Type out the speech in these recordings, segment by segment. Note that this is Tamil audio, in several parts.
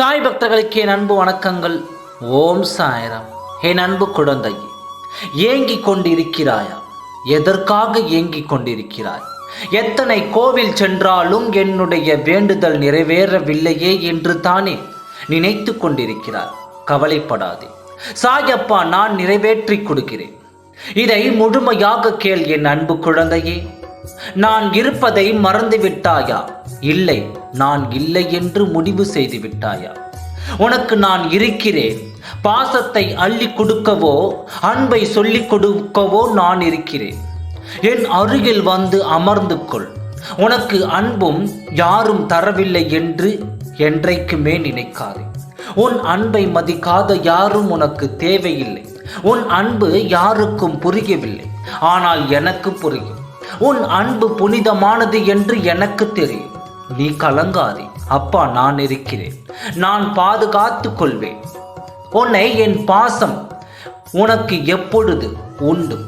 சாய் பக்தர்களுக்கு என் அன்பு வணக்கங்கள். ஓம் சாயரம். என் அன்பு குழந்தை ஏங்கிக் கொண்டிருக்கிறாயா? எதற்காக ஏங்கிக் கொண்டிருக்கிறாய்? எத்தனை கோவில் சென்றாலும் என்னுடைய வேண்டுதல் நிறைவேறவில்லையே என்று தானே நினைத்து கொண்டிருக்கிறாய். கவலைப்படாதே. சாயப்பா நான் நிறைவேற்றி கொடுக்கிறேன். இதை முழுமையாக கேள் என் அன்பு குழந்தையே. நான் இருப்பதை மறந்துவிட்டாயா? இல்லை. நான் இல்லை என்று முடிவு செய்து விட்டாயா? உனக்கு நான் இருக்கிறேன். பாசத்தை அள்ளி கொடுக்கவோ அன்பை சொல்லிக் கொடுக்கவோ நான் இருக்கிறேன். என் அருகில் வந்து அமர்ந்து கொள். உனக்கு அன்பும் யாரும் தரவில்லை என்று என்றைக்குமே நினைக்காதே. உன் அன்பை மதிக்காத யாரும் உனக்கு தேவையில்லை. உன் அன்பு யாருக்கும் புரியவில்லை. ஆனால் எனக்கு புரியும். உன் அன்பு புனிதமானது என்று எனக்கு தெரியும். நீ கலங்காதே. அப்பா நான் இருக்கிறேன். நான் பாதுகாத்து கொள்வேன் உன்னை என் பாசம் உனக்கு எப்பொழுது உண்டு?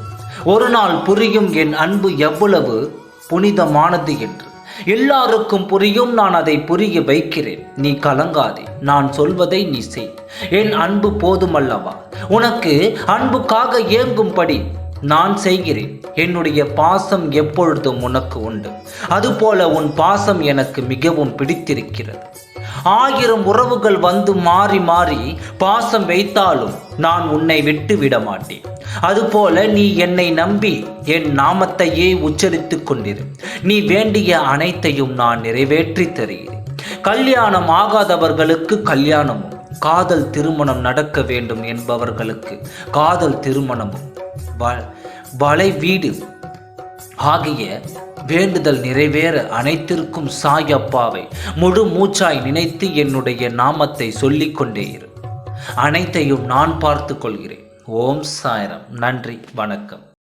ஒரு நாள் புரியும் என் அன்பு எவ்வளவு புனிதமானது என்று. எல்லாருக்கும் புரியும் நான் அதை புரிய வைக்கிறேன். நீ கலங்காதே. நான் சொல்வதை நீ செய். என் அன்பு போதுமல்லவா? உனக்கு அன்புக்காக ஏங்கும்படி நான் செய்கிறேன். என்னுடைய பாசம் எப்பொழுதும் உனக்கு உண்டு. அதுபோல உன் பாசம் எனக்கு மிகவும் பிடித்திருக்கிறது. ஆயிரம் உறவுகள் வந்து மாறி மாறி பாசம் வைத்தாலும் நான் உன்னை விட்டு விட மாட்டேன் அதுபோல நீ என்னை நம்பி என் நாமத்தையே உச்சரித்து கொண்டிரு. நீ வேண்டிய அனைத்தையும் நான் நிறைவேற்றி தருகிறேன். கல்யாணம் ஆகாதவர்களுக்கு கல்யாணமும் காதல் திருமணம் நடக்க வேண்டும் என்பவர்களுக்கு காதல் திருமணமும் வலை வளை வீடு ஆகிய வேண்டுதல் நிறைவேற அனைத்திற்கும் சாயப்பாவை முழு மூச்சாய் நினைத்து என்னுடைய நாமத்தை சொல்லிக்கொண்டே இரு. அனைத்தையும் நான் பார்த்து கொள்கிறேன். ஓம் சாயரம். நன்றி. வணக்கம்.